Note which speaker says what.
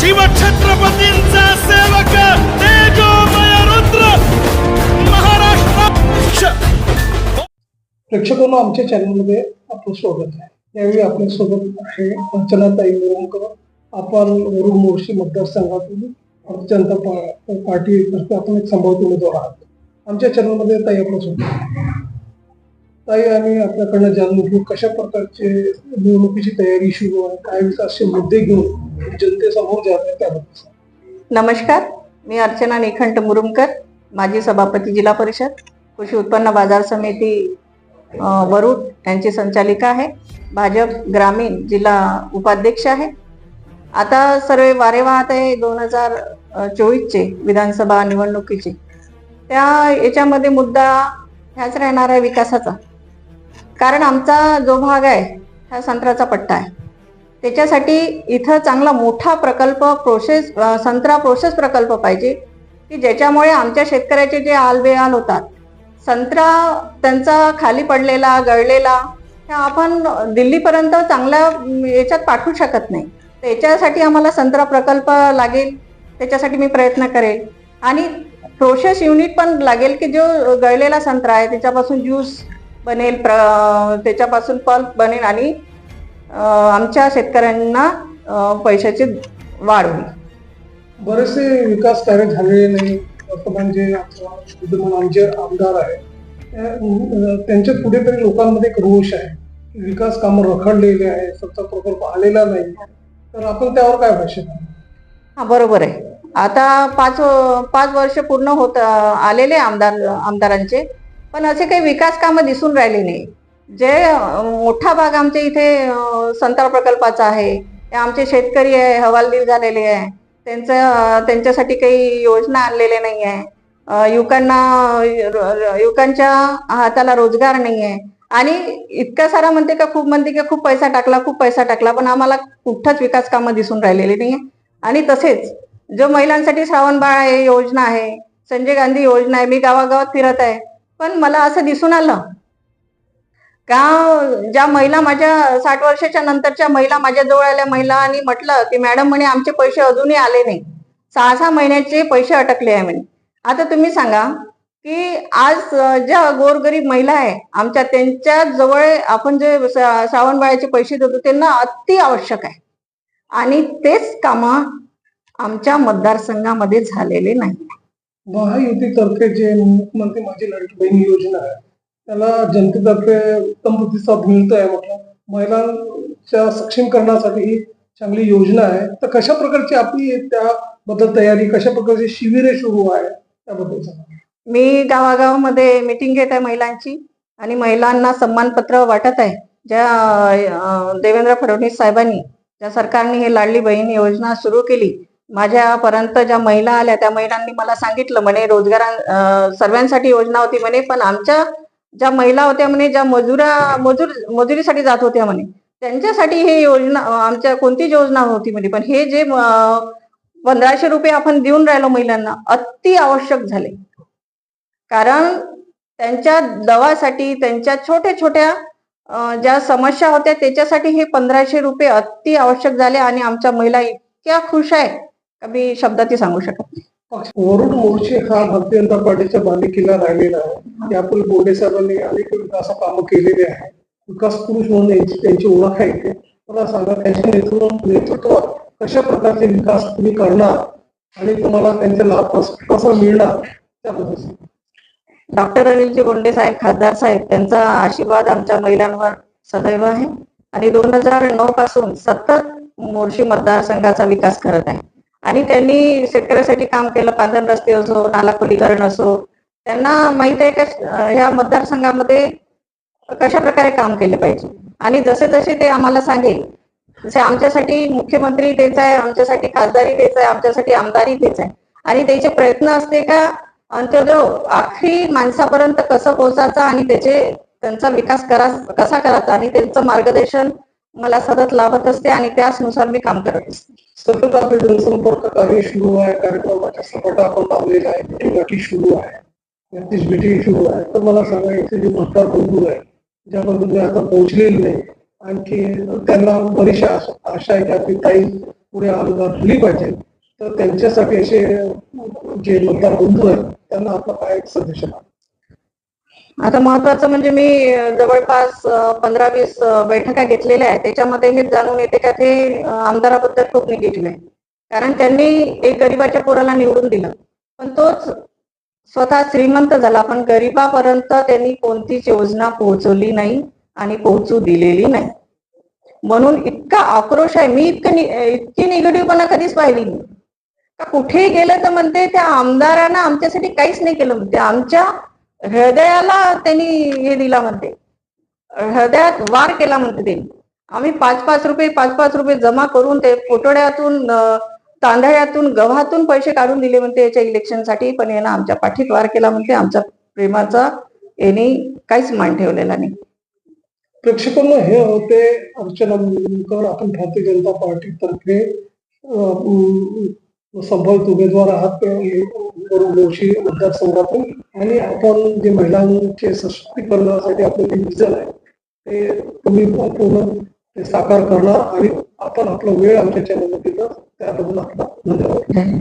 Speaker 1: शिव शिवछत्रपतींचा सेवक प्रेक्षकांनो आमच्या चॅनलमध्ये आपलं स्वागत आहे. यावेळी आपल्यासोबत आहे वंचनाताई मुरुंकर आपण मुरुंग मोर्शी मतदारसंघातून भारतीय जनता पार्टीतर्फे आपण एक संभावित आहात. आमच्या चॅनलमध्ये ताई आपलं स्वागत ताई आम्ही आपल्याकडनं जाणून घेऊ कशा प्रकारचे निवडणुकीची तयारी सुरू आहे? काय विकासचे मुद्दे घेऊन जनतेसमोर जात आहे? त्याबद्दल
Speaker 2: नमस्कार मी अर्चना निखंट मुरुमकर माजी सभापती जिल्हा परिषद कृषी उत्पन्न बाजार समिती वरुड यांची संचालिका आहे. भाजप ग्रामीण जिल्हा उपाध्यक्ष आहे. आता सर्व वारे वाहत आहे दोन हजार चोवीसचे विधानसभा निवडणुकीचे. त्या याच्यामध्ये मुद्दा ह्याच राहणार आहे विकासाचा. कारण आमचा जो भाग आहे हा संत्र्याचा पट्टा आहे. त्याच्यासाठी इथं चांगला मोठा प्रकल्प प्रोसेस संत्रा प्रोसेस प्रकल्प पाहिजे की ज्याच्यामुळे आमच्या शेतकऱ्याचे जे आलबेहाल होतात संत्रा त्यांचा खाली पडलेला गळलेला हे आपण दिल्लीपर्यंत चांगल्या याच्यात पाठवू शकत नाही. त्याच्यासाठी आम्हाला संत्रा प्रकल्प लागेल त्याच्यासाठी मी प्रयत्न करेल. आणि प्रोसेस युनिट पण लागेल की जो गळलेला संत्रा आहे त्याच्यापासून ज्यूस बनेल प्र त्याच्यापासून पल्प बनेल आणि आमच्या शेतकऱ्यांना पैशाची वाढ होईल.
Speaker 1: बरेचसे विकास कार्य झालेले नाही. वर्तमान जे विद्यमान आमचे आमदार आहे त्यांच्या पुढे तरी लोकांमध्ये एक रोष आहे. विकास कामं रखडलेले आहे सत्ता प्रकल्प आलेला नाही. तर आपण त्यावर काय भाष्य?
Speaker 2: हा बरोबर आहे. आता पाच पाच वर्ष पूर्ण होत आलेले आमदार आमदारांचे. पण असे काही विकास कामं दिसून राहिले नाही. जे मोठा भाग आमच्या इथे अ, संत्रा प्रकल्पाचा आहे. ते आमचे शेतकरी आहे हवालदिल झालेले आहे. त्यांचं त्यांच्यासाठी काही योजना आणलेल्या नाही आहे. युवकांना र- युवकांच्या हाताला रोजगार नाही आहे. आणि इतका सारा म्हणते का खूप म्हणते की खूप पैसा टाकला खूप पैसा टाकला पण आम्हाला कुठंच विकास कामं दिसून राहिलेली नाही आणि तसेच जो महिलांसाठी श्रावणबाळ आहे योजना आहे संजय गांधी योजना आहे मी गावागावात फिरत आहे. पण मला असं दिसून आलं का ज्या महिला माझ्या साठ वर्षाच्या नंतरच्या महिला माझ्याजवळ आल्या महिला आणि म्हटलं की मॅडम म्हणे आमचे पैसे अजूनही आले नाही. सहा सहा महिन्याचे पैसे अटकले आहे म्हणे. आता तुम्ही सांगा की आज ज्या गोरगरीब महिला आहे आमच्या त्यांच्या जवळ आपण जे स- श्रावणबाळाचे पैसे देतो त्यांना अति आवश्यक आहे. आणि तेच कामं आमच्या मतदारसंघामध्ये झालेले नाही.
Speaker 1: महायुतीतर्फे जे मुख्यमंत्री माझी लाडकी बहीण योजना आहे त्याला जनतेतर्फे उत्तम प्रतिसाद मिळतो आहे म्हटलं महिलांच्या सक्षमीकरणासाठी ही चांगली योजना आहे. तर कशा प्रकारची आपली त्याबद्दल तयारी कशा प्रकारची शिबिरे सुरू आहे त्याबद्दल सांगा.
Speaker 2: मी गावागावामध्ये मिटिंग घेत आहे महिलांची आणि महिलांना सन्मानपत्र वाटत आहे. ज्या देवेंद्र फडणवीस साहेबांनी ज्या सरकारने हे लाडली बहीण योजना सुरू केली माझ्यापर्यंत ज्या महिला आल्या त्या महिलांनी मला सांगितलं म्हणे रोजगार सर्वांसाठी योजना होती म्हणे पण आमच्या ज्या महिला होत्या म्हणे ज्या मजुरा मजूर मजुरीसाठी जात होत्या म्हणे त्यांच्यासाठी हे योजना आमच्या कोणतीच योजना होती म्हणे पण हे जे पंधराशे रुपये आपण देऊन राहिलो महिलांना अति आवश्यक झाले. कारण त्यांच्या दवासाठी त्यांच्या छोट्या छोट्या ज्या समस्या होत्या त्याच्यासाठी हे पंधराशे रुपये अति आवश्यक झाले आणि आमच्या महिला इतक्या खुश आहे का मी शब्दाती सांगू शकत नाही.
Speaker 1: वरुड मोर्चे हा भारतीय जनता पार्टीच्या बालेकिल्ला राहिलेला आहे. यापूर्वी बोंडे साहेबांनी अनेक विकास कामं केलेली आहे. विकास पुरुष म्हणून यांची त्यांची ओळख आहे मला सांगा त्यांच्या नेतृत्व कशा प्रकारचे विकास तुम्ही करणार? आणि तुम्हाला त्यांचे लाभ कस- मिळणार? त्याबद्दल.
Speaker 2: डॉक्टर अनिलजी बोंडे साहेब खासदार साहेब त्यांचा आशीर्वाद आमच्या महिलांवर सदैव आहे. आणि दोन हजार नऊ पासून सतत मोर्शी मतदारसंघाचा विकास करत आहे. आणि त्यांनी शेतकऱ्यासाठी काम केलं पांधन रस्ते असो नाला खोलीकरण असो. त्यांना माहीत आहे का ह्या मतदारसंघामध्ये कशा प्रकारे काम केले पाहिजे? आणि जसे जसे ते आम्हाला सांगेल. जसे आमच्यासाठी मुख्यमंत्री तेच आहे आमच्यासाठी खासदारी तेच आहे आमच्यासाठी आमदारी तेच आहे. आणि त्याचे प्रयत्न असते का अंत्योदय आखरी माणसापर्यंत कसं पोहोचायचं आणि त्याचे त्यांचा विकास करा कसा करायचा आणि त्यांचं मार्गदर्शन मला सतत लाभत असते आणि त्याचनुसार मी काम करत असते.
Speaker 1: सतत आपले जनसंपर्क कार्य सुरू आहे कार्यक्रमाच्या सपाटा आपण लावलेला आहे गाठी सुरू आहे त्यांचीच भेटी सुरू आहे. तर मला सांगा इथे जे मतदार बंधू आहे ज्याबद्दल ते आता पोहोचलेले नाही आणखी त्यांना बरीचशा आशा आशा आहे की आपली काही पुढे अनुदान झाली पाहिजे. तर त्यांच्यासाठी असे जे मतदार बंधू आहेत त्यांना आपला काय एक संदेश आहे?
Speaker 2: आता महत्वाचं म्हणजे मी जवळपास पंधरा वीस बैठका घेतलेल्या आहेत. त्याच्यामध्ये मी जाणून येते का ते आमदाराबद्दल खूप निगेटिव्ह आहे. कारण त्यांनी एक गरीबाच्या पोराला निवडून दिलं. पण तोच स्वतः श्रीमंत झाला. पण गरीबापर्यंत त्यांनी कोणतीच योजना पोहोचवली नाही आणि पोहोचू दिलेली नाही. म्हणून इतका आक्रोश आहे. मी इतकं इतकी निगेटिव्हपणा कधीच पाहिली नाही. का कुठेही गेलं तर म्हणते त्या आमदारानं आमच्यासाठी काहीच नाही केलं. म्हणते आमच्या हृदयाला त्यांनी हे दिला म्हणते. हृदयात वार केला म्हणते त्यांनी. आम्ही पाच पाच रुपये पाच पाच रुपये जमा करून ते पोटोड्यातून तांदळ्यातून गव्हातून पैसे काढून दिले म्हणते याच्या इलेक्शनसाठी पण यानं आमच्या पाठीत वार केला म्हणते. आमच्या प्रेमाचा याने काहीच मान ठेवलेला नाही.
Speaker 1: प्रेक्षकांना हे होते अर्चना आपण भारतीय जनता पार्टीतर्फे संभावित उमेदवार आहात वरुण मोर्शी मतदारसंघातून. आणि आपण जे महिलांचे सशक्तीकरणासाठी आपलं जे विजन आहे ते तुम्ही पूर्ण ते साकार करणार आणि आपण आपला वेळ आमच्या चॅनलला दिला. त्याबद्दल आपला
Speaker 2: धन्यवाद.